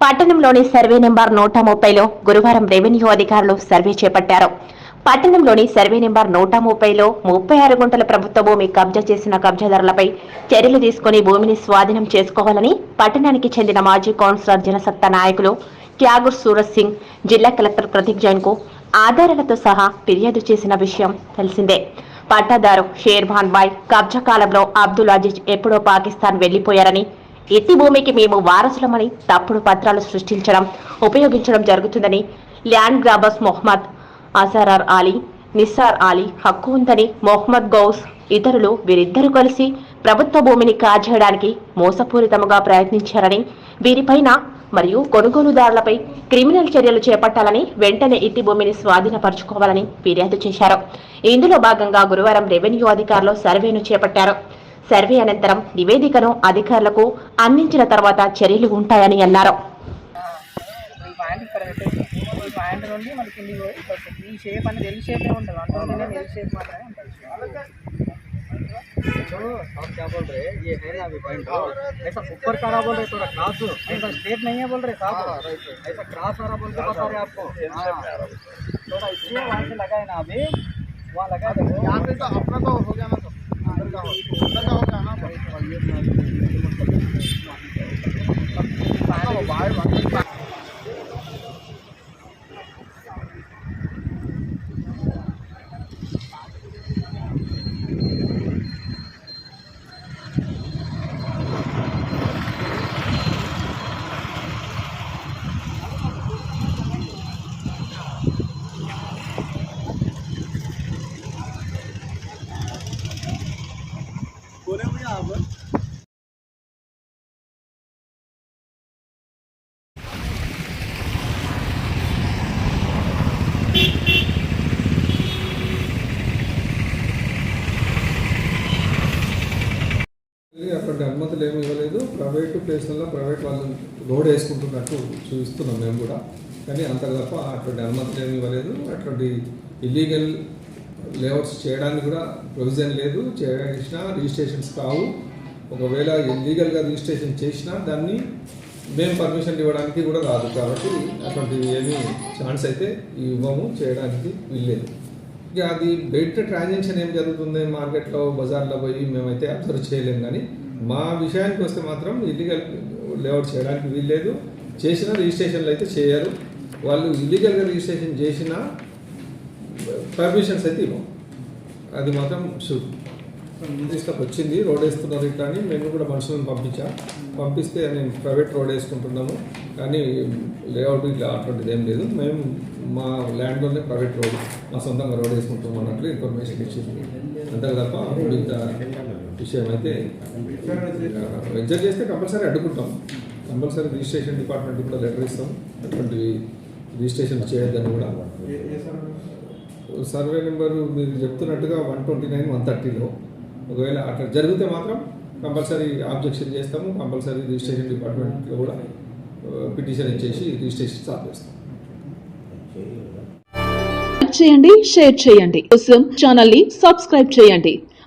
పట్టణంలోని survey number నూట ముప్పైలో గురువారం రెవెన్యూ అధికారులు సర్వే చేపట్టారు. పట్టణంలోని సర్వే నెంబర్ నూట ముప్పైలో ముప్పై ఆరు గుంటల ప్రభుత్వ భూమి కబ్జా చేసిన కబ్జాదారులపై చర్యలు తీసుకుని భూమిని స్వాధీనం చేసుకోవాలని పట్టణానికి చెందిన మాజీ కౌన్సిలర్ జనసత్తా నాయకులు త్యాగూర్ సూరజ్ సింగ్ జిల్లా కలెక్టర్ ప్రతీక్ జైన్కు ఆధారాలతో సహా ఫిర్యాదు చేసిన విషయం తెలిసిందే. పట్టాదారు షేర్భాన్ బాయ్ కబ్జా కాలంలో అబ్దుల్ అజీజ్ ఎప్పుడో పాకిస్తాన్ వెళ్ళిపోయారని ఎత్తి భూమికి మేము వారసులమని తప్పుడు పత్రాలు సృష్టించడం ఉపయోగించడం జరుగుతుందని ల్యాండ్ గ్రాబర్స్ మొహమ్మద్ అజారార్ అలీ నిస్సార్ అలీ హక్కు ఉందని మొహమ్మద్ గౌస్ ఇతరులు వీరిద్దరూ కలిసి ప్రభుత్వ భూమిని కాజేయడానికి మోసపూరితముగా ప్రయత్నించారని వీరిపైన మరియు కొనుగోలుదారులపై క్రిమినల్ చర్యలు చేపట్టాలని వెంటనే ఇట్టి భూమిని స్వాధీనపరచుకోవాలని ఫిర్యాదు చేశారు. ఇందులో భాగంగా గురువారం రెవెన్యూ అధికారులు సర్వేను చేపట్టారు. సర్వే అనంతరం నివేదికను అధికారులకు అందించిన తర్వాత చర్యలు ఉంటాయని అన్నారు ఈ పాయింట్ ఇక్కడ పెట్టేసి ఈ పాయింట్ నుండి మనకి కిందికి పోయి ఇక్కడ వస్తుంది. ఈ షేప్ అనేది ఎల్ షేపే ఉంటుంది అంటే ఎల్ షేప్ మాత్రమే ఉంటుంది तो आप क्या बोल रहे हैं ये है ना अभी पॉइंट ऐसा ऊपर का रहा बोल रहे थोड़ा क्रॉस ऐसा स्ट्रेट नहीं है बोल रहे साहब ऐसा क्रॉस आ रहा बोल के बता रहे आपको हाँ। थोड़ा इसलिए वहाँ से लगा है ना अभी वहाँ लगा देखो यहाँ पे तो अपना तो हो गया ना सब अंदर का हो अंदर का हो गया ना అనుమతులు ఏమి ఇవ్వలేదు. ప్రైవేట్ ప్లేస్లలో ప్రైవేట్ వాళ్ళు రోడ్ వేసుకుంటున్నట్టు చూపిస్తున్నాం మేము కూడా. కానీ అంత తప్ప అటువంటి అనుమతులు ఏమి ఇవ్వలేదు. అటువంటి ఇల్లీగల్ లేఅవుట్స్ చేయడానికి కూడా ప్రొవిజన్ లేదు. చేసినా రిజిస్ట్రేషన్స్ కావు. ఒకవేళ ఇల్లీగల్గా రిజిస్ట్రేషన్ చేసినా దాన్ని మేము పర్మిషన్ ఇవ్వడానికి కూడా రాదు. కాబట్టి అటువంటివి ఏమి ఛాన్స్ అయితే ఇవ్వము. చేయడానికి వీల్లేదు. ఇక అది బయట ట్రాన్సాక్షన్ ఏం జరుగుతుంది? మార్కెట్లో బజార్లో పోయి మేమైతే అబ్జర్వ్ చేయలేం కానీ మా విషయానికి వస్తే మాత్రం ఇల్లీగల్ లేఅవుట్ చేయడానికి వీల్లేదు. చేసిన రిజిస్ట్రేషన్లు అయితే చేయరు. వాళ్ళు ఇల్లీగల్గా రిజిస్ట్రేషన్ చేసిన పర్మిషన్స్ అయితే ఇవ్వం అది మాత్రం షూట్ వచ్చింది రోడ్ వేస్తున్నారు ఇట్లా అని మేము కూడా మనుషులను పంపించా. పంపిస్తే నేను ప్రైవేట్ రోడ్ వేసుకుంటున్నాము. కానీ లేఅవుట్ ఇట్లా అటువంటిది ఏం లేదు. మేము మా ల్యాండ్లోనే ప్రైవేట్ రోడ్ మా సొంతంగా రోడ్ వేసుకుంటాం అన్నట్లు ఇన్ఫర్మేషన్ ఇచ్చింది. అంతే తప్ప ఇంత విషయం అయితే వెంచర్ చేస్తే కంపల్సరీ అడ్డుకుంటాం. కంపల్సరీ రిజిస్ట్రేషన్ డిపార్ట్మెంట్ కూడా లెటర్ ఇస్తాం. అటువంటి రిజిస్ట్రేషన్ చేయొద్దని కూడా సర్వే నెంబరు మీరు చెప్తున్నట్టుగా వన్ ట్వంటీ నైన్ వన్ థర్టీలో ఒకవేళ అట్లా జరిగితే మాత్రం కంపల్సరీ ఆబ్జెక్షన్ చేస్తాము. కంపల్సరీ రిజిస్ట్రేషన్ డిపార్ట్మెంట్లో కూడా పిటిషన్ ఇచ్చేసి రిజిస్ట్రేషన్ స్టార్ట్ చేస్తాం. చేయండి షేర్ చేయండి. కోసం ఛానల్ని సబ్స్క్రైబ్ చేయండి.